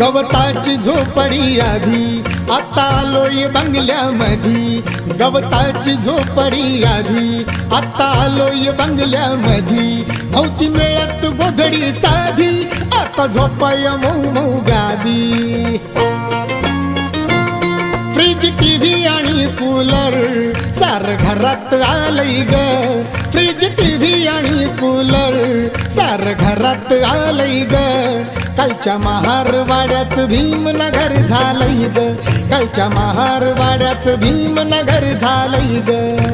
गवताची झोपडी आधी. आता आलोय बंगल्यामधी. गवताची झोपडी आधी. आता आलोय बंगल्यामधी. नव्हती मिळत गोधडी साधी. आता झोपाय मऊ मऊ गादी. फ्रीज टीव्ही आणि कूलर सार घरात आलंय ग. फ्रीज टीव्ही आणि घरात आलय ग. कालच्या महारवाड्यात भीमनगर झालंय ग. कालच्या महारवाड्यात भीमनगर झालंय ग.